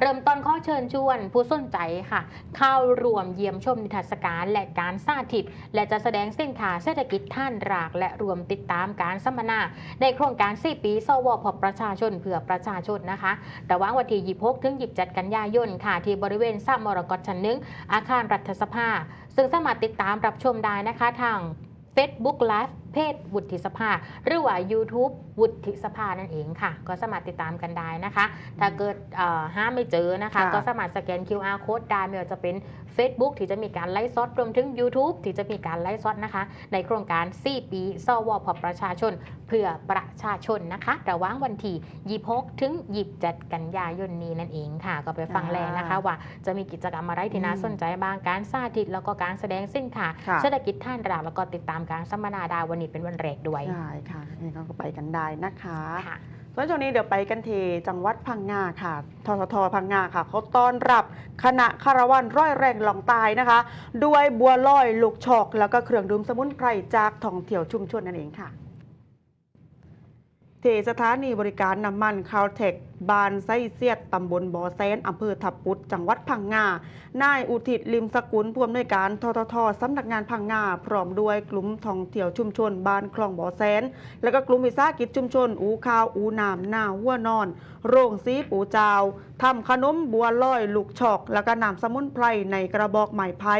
เริ่มต้นข้อเชิญชวนผู้สนใจค่ะ เข้ารวมเยี่ยมชมนิทรรศการและการสาธิต และจะแสดงเส้นทางเศรษฐกิจท่านราก และรวมติดตามการสัมมนา ในโครงการ 4 ปี สวพประชาชนเพื่อประชาชนนะคะ ระหว่างวันที่ 26 ถึง 27 กันยายนค่ะ ที่บริเวณสระมรกตชั้นหนึ่งอาคารรัฐสภา ซึ่งสามารถติดตามรับชมได้นะคะทาง Facebook Live เพจวุฒิสภา หรือว่า YouTube วุฒิสภานั่นเองค่ะ ก็สามารถติดตามกันได้นะคะ ถ้าเกิดเอ่อห้ามไม่เจอนะคะค่ะก็สามารถสแกน QR code ได้ไม่ว่าจะเป็น Facebook ที่จะมีการไลฟ์สดรวมถึง YouTube ที่จะมีการไลฟ์สดนะคะ ในโครงการ 4 ปีสวพประชาชน เพื่อประชาชนนะคะระหว่างวันที่26ถึง27กันยายนนี้นั่นเองค่ะ ก็ไปฟังแลนะคะว่าจะมีกิจกรรมอะไรที่น่าสนใจบ้างการสาธิตแล้วก็การแสดงเส้นทางค่ะเศรษฐกิจท่านรากแล้วก็ติดตามการสัมมนาดาวันนี้เป็นวันแรกด้วย ใช่ค่ะนี่ก็ไปกันได้นะคะค่ะส่วนช่วงนี้เดี๋ยวไปกันที่จังหวัดพังงาค่ะทททพังงาค่ะเขาต้อนรับคณะคารวันร้อยแรงหลองตายนะคะ ด้วยบัวลอยลูกชอก แล้วก็เครื่องดื่มสมุนไพรจากท่องเที่ยวชุมชนนั่นเองค่ะที่สถานีบริการน้ำมันคาวเทค บ้านไส้เสียดตำบลบ่อแซนอำเภอทับปุดจังหวัดพังงา นายอุทิศลิมสกุลผู้อำนวยการทททสำนักงานพังงา พร้อมด้วยกลุ่มท่องเที่ยวชุมชนบ้านคลองบ่อแซน แล้วก็กลุ่มวิสาหกิจชุมชน อูข้าวอูน้ำหน้าหัวนอน โรงซีปูจาวทำขนมบัวลอย ลูกชอก แล้วก็นำสมุนไพรในกระบอกไม้ไผ่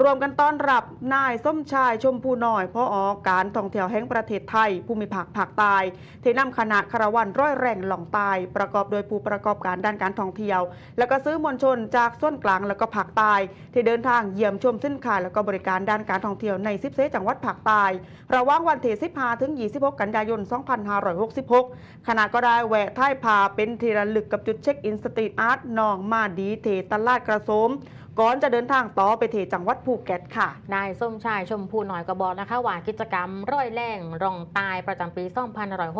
รวมกันต้อนรับนายส้มชายชมพูน้อยพ่อออการท่องเที่ยวแห่งประเทศไทยภูมิภาคภาคใต้ที่นำคณะคารวันร้อยแรงหล่องตายประกอบโดยผู้ประกอบการด้านการท่องเที่ยว และก็ซื้อมวลชนจากส่วนกลางและก็ภาคใต้ที่เดินทางเยี่ยมชมสินค้าและก็บริการด้านการท่องเที่ยวใน10เซจังหวัดภาคใต้ระหว่างวันที่15ถึง 26 กันยายน 2566 ขณะก็ได้แวะท่ายพาเป็นทีระลึกกับจุดเช็คอินสตรีทอาร์ตนองมาดีเทตลาดกระโสม ก่อนจะเดินทางต่อไปเทจังหวัดภูเก็ตค่ะ นายส้มชายชมพูหน่อยก็บอกนะคะว่ากิจกรรมร้อยแรงรองตายประจำปี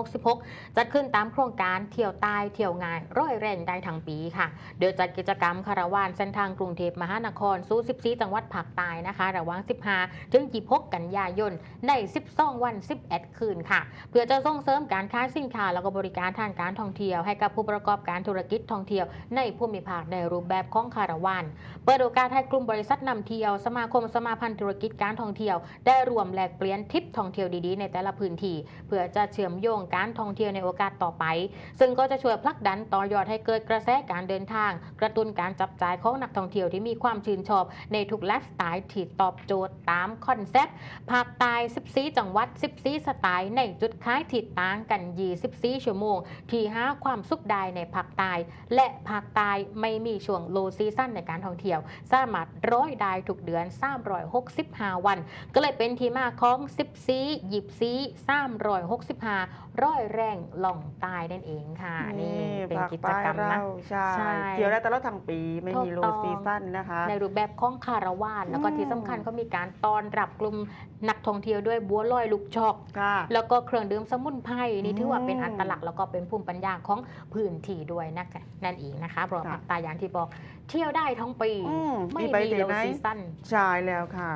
2566จัดขึ้นตามโครงการเที่ยวตายเที่ยวงายร้อยแรงได้ทั้งปีค่ะโดยจัดกิจกรรมคาราวานเส้นทางกรุงเทพมหานครสู่14จังหวัดภาคใต้นะคะระหว่าง 15 ถึง 26 กันยายนใน 12 วัน 11 คืนค่ะ เพื่อจะส่งเสริมการค้าสินค้าแล้วก็บริการทางการท่องเที่ยวให้กับผู้ประกอบการธุรกิจท่องเที่ยวในภูมิภาคในรูปแบบของคาราวานเปิดโอกาสให้กลุ่มบริษัทนำเที่ยวสมาคมสมาพันธ์ธุรกิจการท่องเที่ยว ได้รวมแลกเปลี่ยนทริปท่องเที่ยวดีๆ ในแต่ละพื้นที่เพื่อจะเชื่อมโยงการท่องเที่ยวในโอกาสต่อไป ซึ่งก็จะช่วยผลักดันต่อยอดให้เกิดกระแสการเดินทาง กระตุ้นการจับจ่ายของนักท่องเที่ยวที่มีความชื่นชอบ ในทุกไลฟ์สไตล์ที่ตอบโจทย์ตามคอนเซ็ปต์ภาคใต้14จังหวัด 14 สไตล์ในจุดขายที่ต่างกัน 24 ชั่วโมง ที่หาความสุขได้ในภาคใต้และภาคใต้ไม่มีช่วงโลซีซั่นในการท่องเที่ยวสามารถร้อยได้ทุกเดือน365 วัน ก็เลยเป็นที่มาของ 14หยิบซี365 ร้อยแรงหล่องตายนั่นเองค่ะ นี่เป็นกิจกรรมนะใช่ใช่เที่ยวได้ตลอดทั้งปีไม่มีถูโลกต้องซีซั่นนะคะ ในรูปแบบของคาราวาน แล้วก็อืมที่สำคัญก็มีการต้อนรับกลุ่มนักท่องเที่ยวด้วยบัวลอยลูกชอกค่ะแล้วก็เครื่องดื่มสมุนไพรนี่ถือว่าเป็นอืมอัตลักษณ์แล้วก็เป็นภูมิปัญญาของพื้นที่ด้วยนะนั่นเองนะคะเพราะค่ะภาคใตายอย่างที่บอกเที่ยวได้ทั้งปี อืมไม่มีไปมีที่โลไหน ซีซั่น ใช่แล้วค่ะ